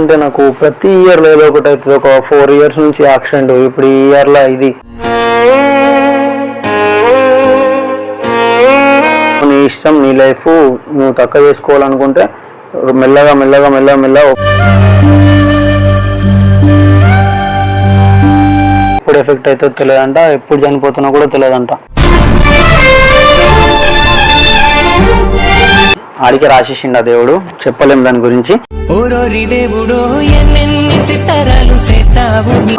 అంటే నాకు ప్రతి ఇయర్ ఏదో ఒకటి అవుతుంది ఒక ఫోర్ ఇయర్స్ నుంచి యాక్సిడెంట్ ఇప్పుడు ఈ ఇయర్లో ఇది నీ ఇష్టం నీ లైఫ్ నువ్వు తక్కువ చేసుకోవాలనుకుంటే మెల్లగా మెల్లగా మెల్లగా మెల్ల ఎఫెక్ట్ అయితే తెలియదంట ఎప్పుడు చనిపోతున్నా కూడా తెలియదంట ఆడికి రాసేసిండు ఆ దేవుడు చెప్పలేము దాని గురించి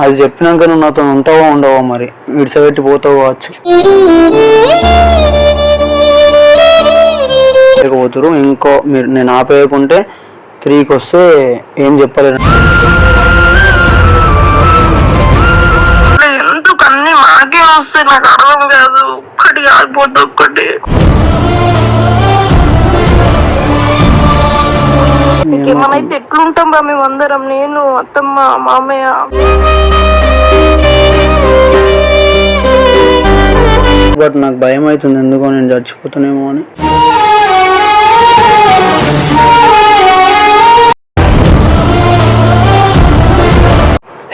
అది చెప్పినాక నువ్వు అతను ఉంటావో ఉండవో మరి విడిచబెట్టి పోతావు కావచ్చు పోతురు ఇంకో మీరు నేను ఆపేయకుంటే త్రీకి వస్తే ఏం చెప్పలేను ఎందుకు అన్ని మాకే వస్తే నాకు అర్థం కాదు ఒక్కటి కాకపోతే ఒక్కటి ఇంకేమైతే ఎట్లుంటాం రా మేము అందరం నేను అత్తమ్మ మామయ్య బట్ నాకు భయం అవుతుంది ఎందుకో నేను చచ్చిపోతానేమో అని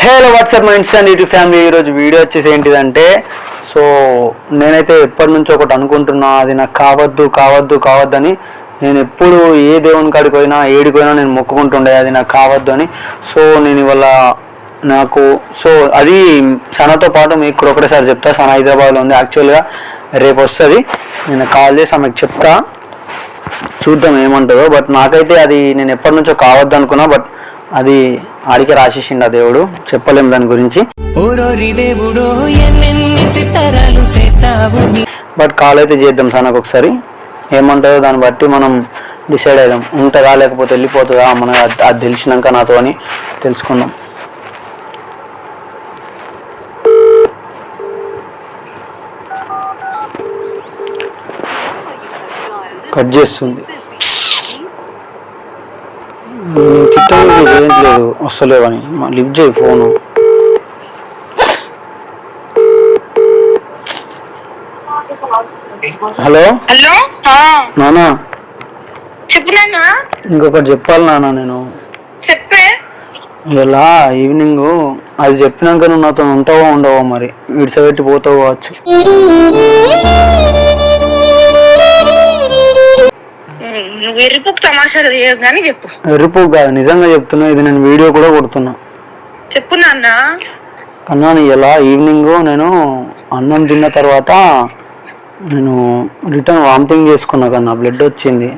హలో వాట్సాప్ మా అండ్ యూట్యూబ్ ఫ్యామిలీ ఈరోజు వీడియో వచ్చేసి ఏంటిదంటే సో నేనైతే ఎప్పటి నుంచో ఒకటి అనుకుంటున్నా అది నాకు కావద్దు కావద్దు కావద్దని నేను ఎప్పుడు ఏ దేవుని కాడికి పోయినా ఏడిపోయినా నేను మొక్కుకుంటుండే అది నాకు కావద్దు అని సో నేను ఇవాళ నాకు సో అది సనాతో పాటు మీకు ఇక్కడ ఒకటేసారి చెప్తా సన హైదరాబాద్లో ఉంది యాక్చువల్గా రేపు వస్తుంది నేను కాల్ చేసి ఆమెకు చెప్తా చూద్దాం ఏమంటుందో బట్ నాకైతే అది నేను ఎప్పటి నుంచో కావద్దు అనుకున్నా బట్ అది ఆడికి రాసేసిండు ఆ దేవుడు చెప్పలేం దాని గురించి బట్ కాల్ అయితే చేద్దాం సార్ నాకు ఒకసారి ఏమంటుందో దాన్ని బట్టి మనం డిసైడ్ అవుదాం ఉంటుందా లేకపోతే వెళ్ళిపోతుందా మనం అది తెలిసినాక నాతో అని తెలుసుకుందాం కట్ చేస్తుంది ఏం లేదు మా లిఫ్ట్ చేయి ఫోను హలో హలో నానా ఇంకొకటి చెప్పాలి నానా నేను చెప్పే ఇలా ఈవినింగ్ అది చెప్పినాక నువ్వు నాతో ఉంటావో ఉండవో మరి విడిసబెట్టి పోతావు కావచ్చు ఎరుపుకు తమాషాలు కానీ చెప్పు ఎరుపు కాదు నిజంగా చెప్తున్నా ఇది నేను వీడియో కూడా కొడుతున్నా చెప్పు నాన్న కన్నా ఎలా ఈవినింగ్ నేను అన్నం తిన్న తర్వాత నేను రిటర్న్ వామిటింగ్ చేసుకున్నా కానీ నా బ్లడ్ వచ్చింది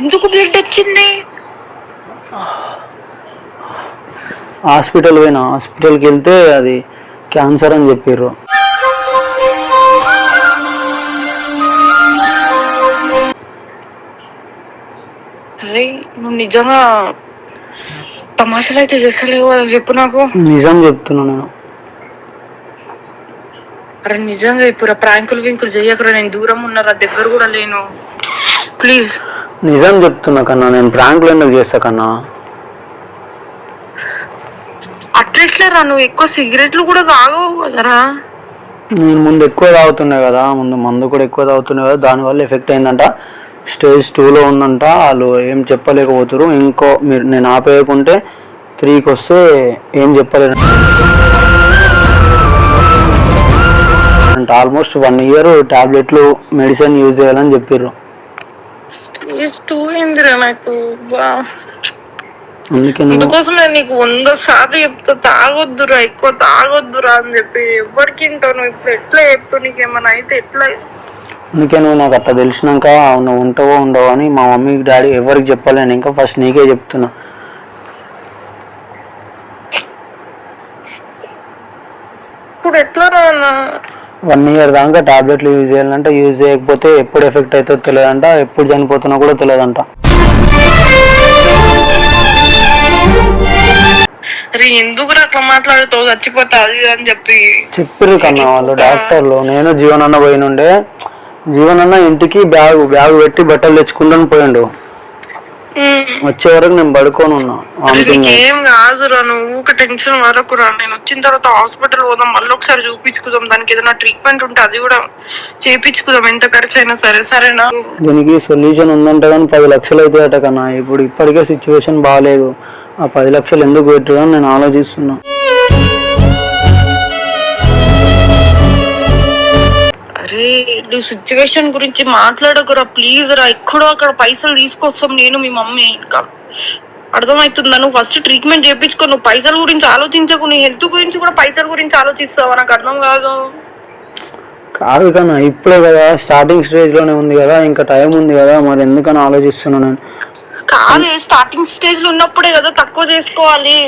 ఎందుకు బ్లడ్ వచ్చింది హాస్పిటల్ పోయినా హాస్పిటల్కి వెళ్తే అది క్యాన్సర్ అని చెప్పారు నువ్వు నిజంగా తమాషాలు అయితే చేస్తలేవు అది చెప్పు నాకు నిజం చెప్తున్నా నేను అరే నిజంగా ఇప్పుడు ప్రాంకులు వింకులు చేయకరా నేను దూరం ఉన్నారా దగ్గర కూడా లేను ప్లీజ్ నిజం చెప్తున్నా కన్నా నేను ప్రాంకులు ఎందుకు చేస్తా కన్నా అట్లెట్లేరా నువ్వు ఎక్కువ సిగరెట్లు కూడా తాగవు కదరా నేను ముందు ఎక్కువ తాగుతున్నాయి కదా ముందు మందు కూడా ఎక్కువ తాగుతున్నాయి కదా దానివల్ల ఎఫెక్ట్ అయిందంట స్టేజ్ టూలో ఉందంట వాళ్ళు ఏం చెప్పలేకపోతురు ఇంకో మీరు నేను ఆపేయకుంటే త్రీకి వస్తే ఏం చెప్పలేరు అంటే ఆల్మోస్ట్ వన్ ఇయర్ టాబ్లెట్లు మెడిసిన్ యూజ్ చేయాలని చెప్పారు నాకు అందుకోసం నేను నీకు వంద సార్లు చెప్తా తాగొద్దురా ఎక్కువ తాగొద్దురా అని చెప్పి ఎవరికి నువ్వు ఇప్పుడు ఎట్లా చెప్తావు నీకు ఏమైనా అయితే ఎట్లా అందుకే నువ్వు నాకు అట్లా తెలిసినాక నువ్వు ఉంటావో ఉండవో అని మా మమ్మీ డాడీ ఎవరికి చెప్పాలని ఇంకా ఫస్ట్ నీకే చెప్తున్నా ఇప్పుడు ఎట్లా వన్ ఇయర్ దాకా టాబ్లెట్లు యూజ్ చేయాలంటే యూజ్ చేయకపోతే ఎప్పుడు ఎఫెక్ట్ అవుతుందో తెలియదంట ఎప్పుడు చనిపోతున్నా కూడా తెలియదంట ఎందుకురా అట్లా అని చెప్పి చెప్పిర్రు కన్నా వాళ్ళు డాక్టర్లు నేను జీవనన్న పోయినుండే జీవనన్న ఇంటికి బ్యాగ్ బ్యాగ్ పెట్టి బట్టలు తెచ్చుకుంటాను పోయిండు వచ్చే వరకు నేను పడుకొని ఉన్నా ఏం కాదురా నువ్వు ఊక టెన్షన్ వరకు రా నేను వచ్చిన తర్వాత హాస్పిటల్ పోదాం మళ్ళీ ఒకసారి చూపించుకుందాం దానికి ఏదైనా ట్రీట్మెంట్ ఉంటే అది కూడా చేపించుకుందాం ఎంత ఖర్చు అయినా సరే సరేనా దీనికి సొల్యూషన్ ఉందంట కానీ పది లక్షలు అయితే అట కన్నా ఇప్పుడు ఇప్పటికే సిచ్యువేషన్ బాగాలేదు ఆ పది లక్షలు ఎందుకు పెట్టడం నేను ఆలోచిస్తున్నాను రే సిచ్యువేషన్ గురించి మాట్లాడకురా ప్లీజ్ రా ఎక్కడో అక్కడ పైసలు తీసుకొస్తాం నేను మీ మమ్మీ ఇంకా అర్థమవుతుందా నువ్వు ఫస్ట్ ట్రీట్మెంట్ చేయించుకో నువ్వు పైసల గురించి ఆలోచించకు నీ హెల్త్ గురించి కూడా పైసల గురించి ఆలోచిస్తావా నాకు అర్థం కాదు కాదు కన్నా ఇప్పుడే కదా స్టార్టింగ్ స్టేజ్ లోనే ఉంది కదా ఇంకా టైం ఉంది కదా మరి ఎందుకని ఆలోచిస్తున్నాను నేను కాదు స్టార్టింగ్ స్టేజ్ లో ఉన్నప్పుడే కదా తక్కువ చేసుకోవాలి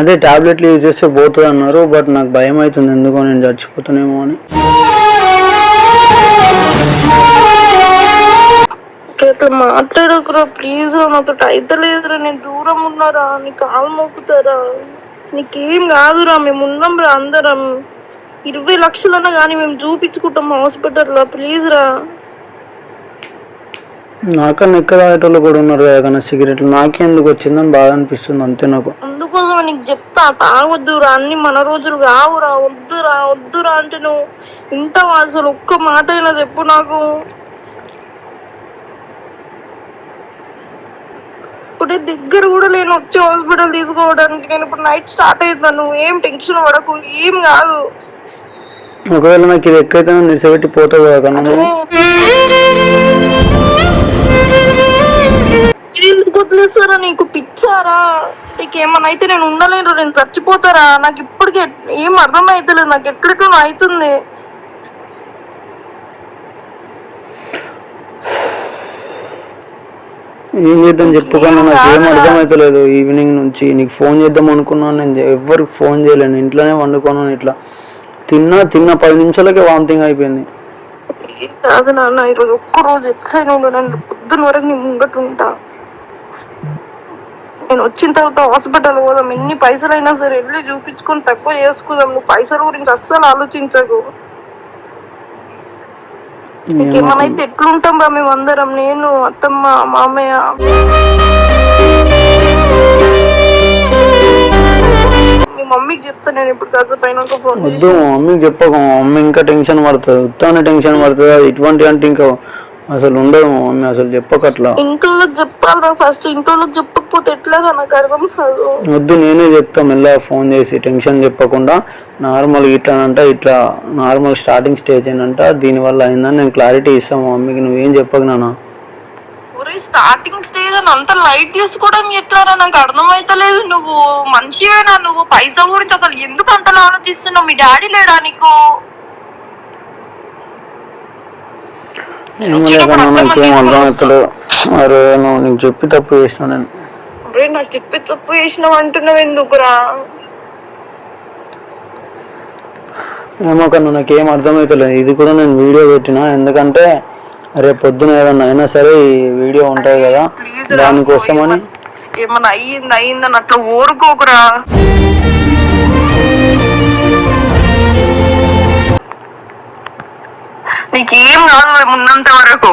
అదే టాబ్లెట్లు యూజ్ చేస్తే పోతుంది అన్నారు బట్ నాకు భయం అవుతుంది ఎందుకో నేను చచ్చిపోతున్నామో అని ఇట్లా మాట్లాడకురా ప్లీజ్ రా నాతో అయితలేదురా నేను దూరం ఉన్నారా నీ కాలు మోపుతారా నీకేం కాదురా మేము ఉన్నాం రా అందరం ఇరవై లక్షలన్నా కానీ మేము చూపించుకుంటాం హాస్పిటల్లో ప్లీజ్ రా నాకన్నా ఎక్కడ తాగేటోళ్ళు కూడా ఉన్నారు ఏదైనా సిగరెట్లు నాకెందుకు వచ్చిందని బాగా అనిపిస్తుంది అంతే నాకు అందుకోసం నీకు చెప్తా తాగొద్దురా అన్ని మన రోజులు కావురా వద్దురా వద్దురా అంటే నువ్వు ఇంత అసలు ఒక్క మాట అయినా చెప్పు నాకు ఒకటే దగ్గర కూడా నేను వచ్చి హాస్పిటల్ తీసుకోవడానికి నేను ఇప్పుడు నైట్ స్టార్ట్ అవుతాను ఏం టెన్షన్ పడకు ఏం కాదు ఒకవేళ నాకు ఇది ఎక్కడైతే నిసబెట్టి పోతుంది కదా వదిలేస్తారా నీకు పిచ్చారా నీకు అయితే నేను ఉండలేను నేను చచ్చిపోతారా నాకు ఇప్పటికే ఏం అవుతలేదు నాకు ఎక్కడికో అవుతుంది ఏం చేద్దాం చెప్పుకున్నా నాకు ఏం అర్థమవుతలేదు ఈవినింగ్ నుంచి నీకు ఫోన్ చేద్దాం అనుకున్నాను నేను ఎవరికి ఫోన్ చేయలేను ఇంట్లోనే వండుకున్నాను ఇట్లా తిన్నా తిన్న పది నిమిషాలకే వామిటింగ్ అయిపోయింది నాన్న ఈరోజు ఒక్కరోజు ఎట్లయినా ఉండను వరకు నేను నేను వచ్చిన తర్వాత హాస్పిటల్ పోదాం ఎన్ని అయినా సరే వెళ్ళి చూపించుకొని తక్కువ చేసుకుందాం నువ్వు పైసల గురించి అస్సలు ఆలోచించకు ఇంకేమనైతే ఎట్లుంటాం రా మేము అందరం నేను అత్తమ్మ మామయ్య మీ మమ్మీకి చెప్తా నేను ఇప్పుడు కాదు పైన ఫోన్ వద్దు మా మమ్మీకి చెప్పకు మమ్మీ ఇంకా టెన్షన్ పడుతుంది ఉత్తానే టెన్షన్ పడుతుంది అది ఇటువంటి అంటే ఇంకా అసలు ఉండదు మమ్మీ అసలు చెప్పకట్లా ఇంట్లోకి చెప్పాలరా ఫస్ట్ ఇంట్లోకి చెప్పకపోతే ఎట్లా నాకు వద్దు నేనే చెప్తా మెల్లగా ఫోన్ చేసి టెన్షన్ చెప్పకుండా నార్మల్ ఇట్లానంట ఇట్లా నార్మల్ స్టార్టింగ్ స్టేజ్ ఏంటంట దీనివల్ల అయిందని నేను క్లారిటీ ఇస్తాను మమ్మీకి నువ్వేం చెప్పకనా స్టార్టింగ్ స్టేజ్ అని అంత లైట్ తీసుకోవడం ఎట్లారా నాకు అర్థమవుతలేదు నువ్వు మంచివేనా నువ్వు పైసల గురించి అసలు ఎందుకు అంతలా ఆలోచిస్తున్నావు మీ డాడీ లేడా నీకు ఇంకేం అర్థం ఇప్పుడు మరి నువ్వు చెప్పి తప్పు చేసిన నేను అరే నాకు చెప్పి తప్పు చేసినావు అంటున్నావు ఎందుకురా ఏమో కన్నా నాకేం అర్థమవుతలేదు ఇది కూడా నేను వీడియో పెట్టిన ఎందుకంటే రేపు పొద్దున ఏదన్నా అయినా సరే ఈ వీడియో ఉంటాయి కదా దానికోసమని ఏమన్నా అయ్యింది అయిందని అట్లా ఊరుకోకురా నీకేం కాదు ఉన్నంత వరకు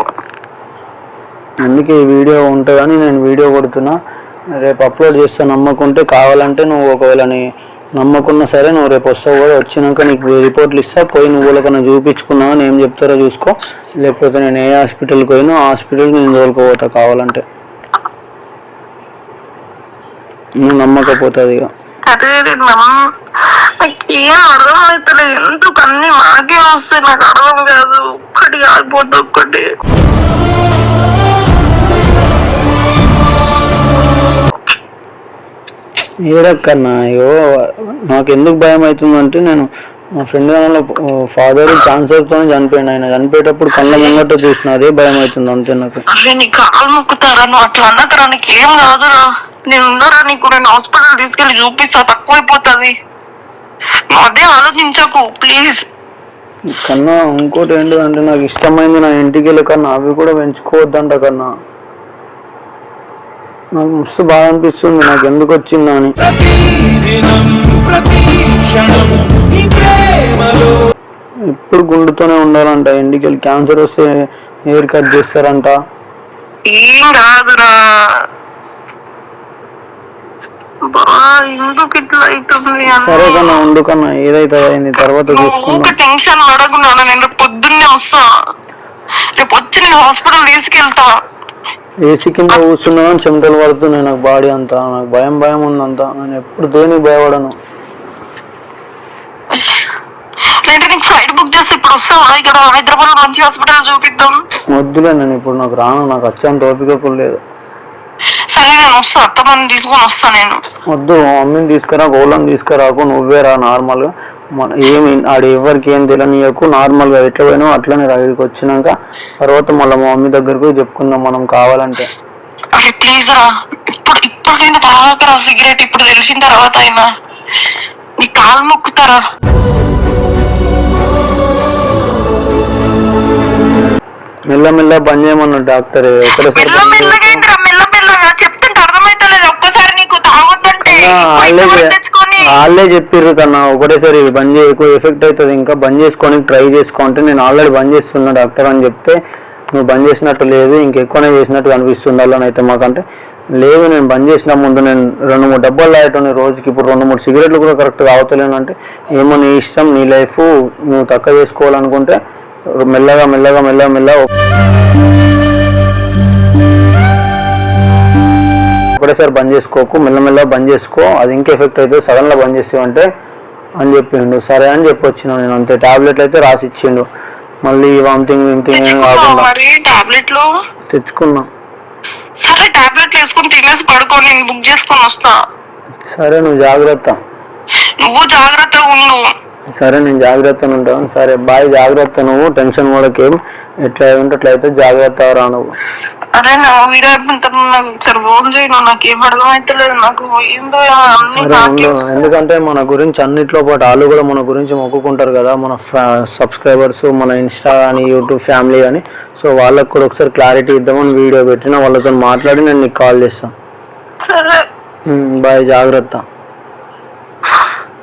అందుకే ఈ వీడియో ఉంటుందని నేను వీడియో కొడుతున్నా రేపు అప్లోడ్ చేస్తా నమ్మకుంటే కావాలంటే నువ్వు ఒకవేళ నీ నమ్మకున్నా సరే నువ్వు రేపు వస్తావు కూడా వచ్చినాక నీకు రిపోర్ట్లు ఇస్తా పోయి నువ్వు వాళ్ళకన్నా చూపించుకున్నావు నేను ఏం చెప్తారో చూసుకో లేకపోతే నేను ఏ హాస్పిటల్కి పోయినా హాస్పిటల్కి నేను తోలుకోపోతా కావాలంటే నువ్వు నమ్మకపోతుంది ఇక అదే నేను నాకేం అర్థం అవుతలే ఎందుకు అన్ని మాకే వస్తాయి నాకు అర్థం కాదు ఒక్కటి ఆగిపోద్దు ఒక్కటి ఏడక్కన్నా అయ్యో నాకు ఎందుకు భయం అవుతుందంటే నేను మా ఫ్రెండ్ ఫాదర్ ఫాదర్ క్యాన్సర్తోనే చనిపోయింది ఆయన చనిపోయేటప్పుడు కళ్ళ ముంగట చూసిన అదే భయం అవుతుంది అంతే నాకు కాలు మొక్కుతారా అట్లా అన్న ఏం కాదురా నేను ఉన్నారా నీకు నేను హాస్పిటల్ తీసుకెళ్లి చూపిస్తా తక్కువైపోతుంది అదే ఆలోచించకు ప్లీజ్ కన్నా ఇంకోటి ఏంటంటే నాకు ఇష్టమైంది నా ఇంటికి వెళ్ళి కన్నా అవి కూడా పెంచుకోవద్దంట కన్నా నాకు ముస్తు బాగా అనిపిస్తుంది నాకు ఎందుకు వచ్చిందా అని ఎప్పుడు గుండుతోనే ఉండాలంట ఇంటికి క్యాన్సర్ వస్తే హెయిర్ కట్ చేస్తారంట ఏం కాదురా సరే కన్నా ఉండు కన్నా ఏదైతే అయింది తర్వాత చూసుకుందాం టెన్షన్ పడకున్నాను నేను రేపు పొద్దున్నే వస్తా రేపు వచ్చి నేను హాస్పిటల్ తీసుకెళ్తా ఏసీ కింద కూర్చున్నాను చెమటలు పడుతున్నాయి నాకు బాడీ అంతా నాకు భయం భయం ఉంది అంతా నేను ఎప్పుడు దేని భయపడను ఫ్లైట్ బుక్ ఇప్పుడు ఇక్కడ హైదరాబాద్ వద్దులే నేను ఇప్పుడు నాకు రాను నాకు వచ్చాను ఓపిక లేదు సరే నేను వస్తా అత్తమ్మని తీసుకొని వస్తా నేను వద్దు మమ్మీని తీసుకురా గోళం తీసుకురాకు నువ్వే రా నార్మల్గా మన ఏమి ఆడ ఎవరికి ఏం తెలియనియకు నార్మల్గా ఎట్లా పోయినా అట్లనే రైడ్కి వచ్చినాక తర్వాత మళ్ళీ మా మమ్మీ దగ్గరకు చెప్పుకుందాం మనం కావాలంటే అరే ప్లీజ్ రా ఇప్పుడు ఇప్పటికైనా తాగకరా సిగరెట్ ఇప్పుడు తెలిసిన తర్వాత అయినా నీ కాలు మొక్కుతారా మెల్లమెల్ల బంద్ చేయమన్నాడు డాక్టర్ ఒకటేసారి వాళ్ళే చెప్పిర్రు కన్నా ఒకటేసారి బంద్ ఎక్కువ ఎఫెక్ట్ అవుతుంది ఇంకా బంద్ చేసుకొని ట్రై చేసుకోంటే నేను ఆల్రెడీ బంద్ చేస్తున్నా డాక్టర్ అని చెప్తే నువ్వు బంద్ చేసినట్టు లేదు ఇంకెక్కువనే చేసినట్టు అనిపిస్తుంది అని అయితే మాకంటే లేదు నేను బంద్ చేసిన ముందు నేను రెండు మూడు డబ్బాలు తాగేటోని రోజుకి ఇప్పుడు రెండు మూడు సిగరెట్లు కూడా కరెక్ట్ కావతలేను అంటే ఏమో నీ ఇష్టం నీ లైఫ్ నువ్వు తక్కువ చేసుకోవాలనుకుంటే మెల్లగా మెల్లగా మెల్లగా మెల్లగా ఒకటేసారి బంద్ చేసుకోకు మెల్లమెల్ల బంద్ చేసుకో అది ఇంకా ఎఫెక్ట్ అవుతుంది సడన్గా బంద్ చేసేవంటే అని చెప్పిండు సరే అని చెప్పి వచ్చిన నేను అంతే టాబ్లెట్లు అయితే రాసి ఇచ్చిండు మళ్ళీ వామిటింగ్ వింటింగ్ ఏం కాకుండా తెచ్చుకున్నా సరే టాబ్లెట్ వేసుకుని తినేసి పడుకో నేను బుక్ చేసుకొని వస్తా సరే నువ్వు జాగ్రత్త నువ్వు సరే నేను జాగ్రత్తగా ఉంటాను సరే బాయ్ జాగ్రత్త నువ్వు టెన్షన్ కూడా ఏం ఎట్లా ఉంటే అట్లయితే జాగ్రత్త రా నువ్వు అరే నా ఎందుకంటే మన గురించి అన్నిట్లో పాటు వాళ్ళు కూడా మన గురించి మొక్కుకుంటారు కదా మన సబ్స్క్రైబర్స్ మన ఇన్స్టా కానీ యూట్యూబ్ ఫ్యామిలీ కానీ సో వాళ్ళకి కూడా ఒకసారి క్లారిటీ ఇద్దామని వీడియో పెట్టిన వాళ్ళతో మాట్లాడి నేను నీకు కాల్ చేస్తాను సరే బాయ్ జాగ్రత్త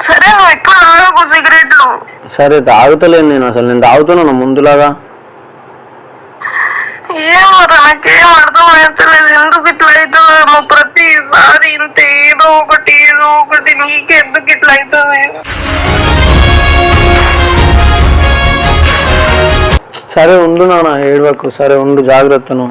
సరే సరే తాగుతలేను నేను అసలు నేను తాగుతున్నాను ముందులాగా ఏమరా నాకేం అర్థం అవుతలేదు ఎందుకు ఇట్లా అవుతుందో ప్రతిసారి ఇంత ఏదో ఒకటి ఏదో ఒకటి నీకెందుకు ఇట్లా అవుతుంది సరే ఉండు నాన్న ఏడవకు సరే ఉండు జాగ్రత్తను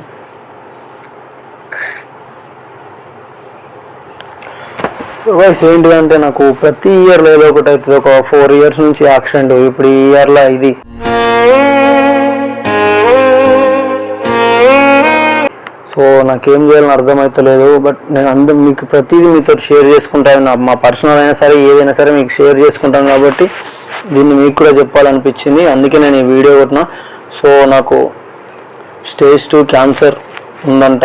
వైస్ ఏంటిదంటే నాకు ప్రతి ఇయర్లో ఏదో ఒకటి అవుతుంది ఒక ఫోర్ ఇయర్స్ నుంచి యాక్సిడెంట్ ఇప్పుడు ఈ ఇయర్లో ఇది సో నాకేం చేయాలని అర్థమవుతలేదు బట్ నేను అందరు మీకు ప్రతిదీ మీతో షేర్ చేసుకుంటాను నా మా పర్సనల్ అయినా సరే ఏదైనా సరే మీకు షేర్ చేసుకుంటాను కాబట్టి దీన్ని మీకు కూడా చెప్పాలనిపించింది అందుకే నేను ఈ వీడియో కొట్టిన సో నాకు స్టేజ్ టూ క్యాన్సర్ ఉందంట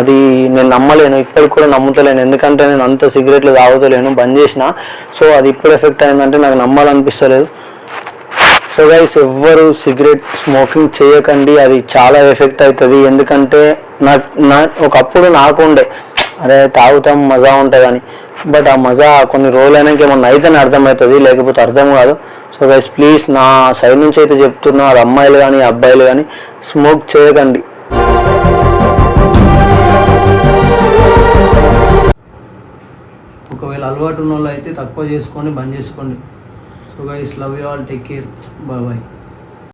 అది నేను నమ్మలేను ఇప్పటికి కూడా నమ్ముతలేను ఎందుకంటే నేను అంత సిగరెట్లు తాగుతలేను బంద్ చేసిన సో అది ఇప్పుడు ఎఫెక్ట్ అయిందంటే నాకు నమ్మాలనిపిస్తలేదు సో గైస్ ఎవ్వరు సిగరెట్ స్మోకింగ్ చేయకండి అది చాలా ఎఫెక్ట్ అవుతుంది ఎందుకంటే నా నా ఒకప్పుడు నాకుండే అరే తాగుతాం మజా ఉంటుందని బట్ ఆ మజా కొన్ని రోజులు అయినాక ఏమన్నా అయితేనే అర్థమవుతుంది లేకపోతే అర్థం కాదు సో గైస్ ప్లీజ్ నా సైడ్ నుంచి అయితే చెప్తున్నా అమ్మాయిలు కానీ అబ్బాయిలు కానీ స్మోక్ చేయకండి ఒకవేళ అలవాటు ఉన్న వాళ్ళు అయితే తక్కువ చేసుకొని బంద్ చేసుకోండి So guys, love you all, take care, bye bye.